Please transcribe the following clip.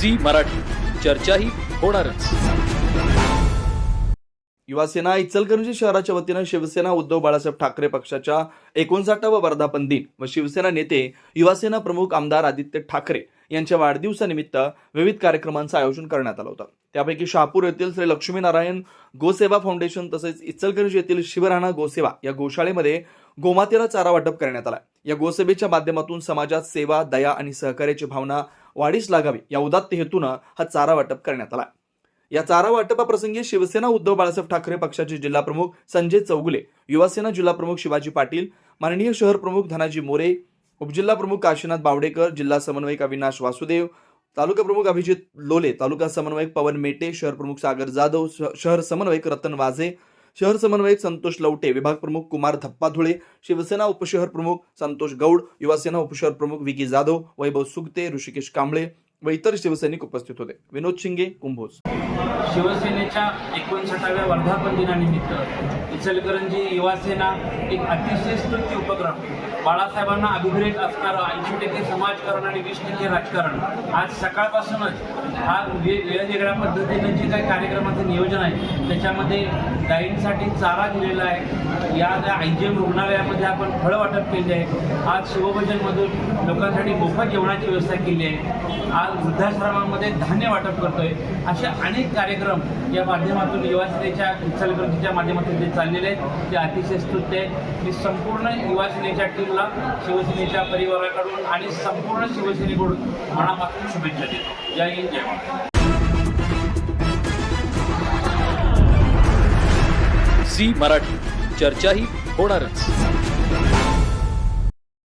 Zee Marathi. चर्चाही होणारच. युवासेना इचलकरंजी शहराच्या वतीनं शिवसेना उद्धव बाळासाहेब ठाकरे पक्षाच्या एकोणसाठावा वर्धापन दिन व शिवसेना नेते युवासेना प्रमुख आमदार आदित्य ठाकरे यांच्या वाढदिवसानिमित्त विविध कार्यक्रमांचं आयोजन करण्यात आलं होतं. त्यापैकी शहापूर येथील श्री लक्ष्मीनारायण गोसेवा फाउंडेशन तसेच इचलकरंजी येथील शिवराणा गोसेवा या गोशाळेमध्ये गोमातेला चारा वाटप करण्यात आला. या गोसेवेच्या माध्यमातून समाजात सेवा दया आणि सहकार्याची भावना वाढीस लागावी. या उदात्त हेतूनं हा चारा वाटप करण्यात आला. या चारा वाटपाप्रसंगी शिवसेना उद्धव बाळासाहेब ठाकरे पक्षाचे जिल्हाप्रमुख संजय चौगुले युवासेना जिल्हाप्रमुख शिवाजी पाटील माननीय शहर प्रमुख धनाजी मोरे उपजिल्हा प्रमुख काशीनाथ बावडेकर जिल्हा समन्वयक अविनाश वासुदेव तालुका प्रमुख अभिजित लोले तालुका समन्वयक पवन मेटे शहर प्रमुख सागर जाधव श- शहर समन्वयक रतन वाझे शहर समन्वयक संतोष लवटे विभाग प्रमुख कुमार धप्पाधुळे शिवसेना उपशहर प्रमुख संतोष गौड युवासेना उपशहर प्रमुख विकी जाधव वैभव सुगते ऋषिकेश कांबळे व इतर शिवसैनिक उपस्थित होते. विनोद शिंगे कुंभोज. शिवसेनेच्या एकोणसाठाव्या वर्धापन दिनानिमित्त इचलकरंजी युवासेना एक अतिशय स्तुत्य उपक्रम. बाळासाहेबांना अभिप्रेत असणारं ऐंशी टक्के समाजकारण आणि वीस टक्के राजकारण. आज सकाळपासूनच हा वे वेगवेगळ्या पद्धतीनं जे काही कार्यक्रमाचं नियोजन आहे त्याच्यामध्ये गायींसाठी चारा दिलेला आहे. या ज्या आय जी एम रुग्णालयामध्ये आपण फळं वाटप केले आहे आज शिवभजनमधून लोकांसाठी मोफत जेवणाची व्यवस्था केली आहे. आज वृद्धाश्रमामध्ये धान्य वाटप करतोय. असे अनेक कार्यक्रम या माध्यमातून युवासेनेच्या इचलकरंजीच्या माध्यमातून जे चाललेले आहेत. ते अतिशय स्तुत्य आहे मी संपूर्ण युवासेनेच्या टीमला शिवसेनेच्या परिवाराकडून आणि संपूर्ण शिवसेनेकडून मनापासून शुभेच्छा देतो. जय हिंद जय महाराष्ट्र. झी मराठी. चर्चाही होणारच.